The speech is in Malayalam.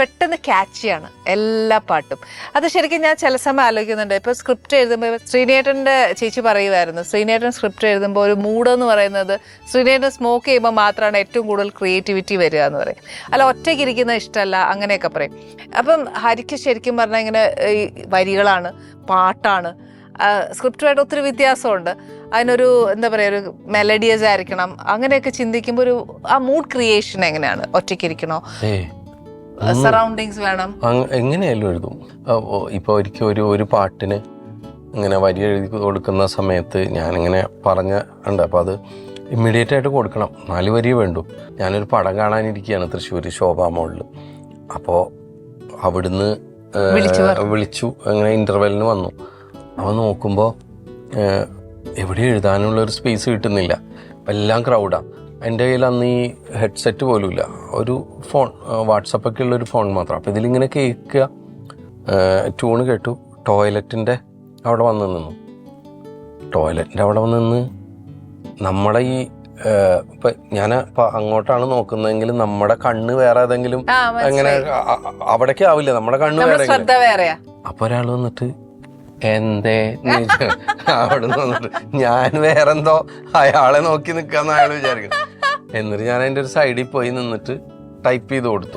പെട്ടെന്ന് ക്യാച്ചിയാണ് എല്ലാ പാട്ടും. അത് ശരിക്കും ഞാൻ ചില സമയം ആലോചിക്കുന്നുണ്ട്. ഇപ്പോൾ സ്ക്രിപ്റ്റ് എഴുതുമ്പോൾ ശ്രീനേട്ടന്റെ ചേച്ചി പറയുമായിരുന്നു ശ്രീനേട്ടൻ സ്ക്രിപ്റ്റ് എഴുതുമ്പോൾ ഒരു മൂഡ് എന്ന് പറയുന്നത് ശ്രീനേട്ടൻ സ്മോക്ക് ചെയ്യുമ്പോൾ മാത്രമാണ് ഏറ്റവും കൂടുതൽ ക്രിയേറ്റിവിറ്റി വരിക എന്ന് പറയും. അല്ല ഒറ്റയ്ക്ക് ഇരിക്കുന്ന ഇഷ്ടമല്ല അങ്ങനെയൊക്കെ പറയും. അപ്പം ഹരിക്ക് ശരിക്കും പറഞ്ഞാൽ ഇങ്ങനെ ഈ വരികളാണ് പാട്ടാണ്. സ്ക്രിപ്റ്റുമായിട്ട് ഒത്തിരി വ്യത്യാസമുണ്ട്. അതിനൊരു എന്താ പറയുക ഒരു മെലഡിയസ് ആയിരിക്കണം. അങ്ങനെയൊക്കെ ചിന്തിക്കുമ്പോൾ ഒരു ആ മൂഡ് ക്രിയേഷൻ എങ്ങനെയാണ്? ഒറ്റയ്ക്കിരിക്കണോ സറൗണ്ടിങ്സ് വേണം. എങ്ങനെയായാലും എഴുതും. ഇപ്പോൾ ഒരിക്കൽ ഒരു ഒരു പാട്ടിന് ഇങ്ങനെ വരി എഴുതി കൊടുക്കുന്ന സമയത്ത് ഞാനിങ്ങനെ പറഞ്ഞ ഉണ്ട്. അപ്പോൾ അത് ഇമ്മീഡിയറ്റ് ആയിട്ട് കൊടുക്കണം. നാല് വരിയേ വേണ്ടു. ഞാനൊരു പടം കാണാനിരിക്കുകയാണ് തൃശ്ശൂർ ശോഭാ മോളിൽ അപ്പോൾ അവിടുന്ന് വിളിച്ചു അങ്ങനെ ഇന്റർവെല്ലിന് വന്നു. അവൻ നോക്കുമ്പോൾ എവിടെ എഴുതാനുള്ള ഒരു സ്പേസ് കിട്ടുന്നില്ല. എല്ലാം ക്രൗഡാണ് എന്റെ കയ്യിൽ അന്ന് ഈ ഹെഡ്സെറ്റ് പോലുമില്ല. ഒരു ഫോൺ വാട്സപ്പൊക്കെ ഉള്ളൊരു ഫോൺ മാത്രം. അപ്പോൾ ഇതിലിങ്ങനെ കേൾക്കുക. ട്യൂണ് കേട്ടു. ടോയ്ലറ്റിന്റെ അവിടെ വന്ന് നിന്നു. ടോയ്ലറ്റിന്റെ അവിടെ വന്ന് നിന്ന് നമ്മളെ ഈ ഇപ്പം ഞാൻ ഇപ്പൊ അങ്ങോട്ടാണ് നോക്കുന്നതെങ്കിൽ നമ്മുടെ കണ്ണ് വേറെ ഏതെങ്കിലും അങ്ങനെ അവിടേക്ക് ആവില്ല. നമ്മുടെ കണ്ണ് വേറെ അപ്പോൾ ഒരാൾ വന്നിട്ട് എന്തേ? അവിടെ നിന്ന് വന്നിട്ട് ഞാൻ വേറെന്തോ അയാളെ നോക്കി നിക്കാന്ന് അയാൾ വിചാരിക്കണം എന്നിട്ട് ഞാൻ അതിന്റെ ഒരു സൈഡിൽ പോയി നിന്നിട്ട് ടൈപ്പ് ചെയ്ത് കൊടുത്തു.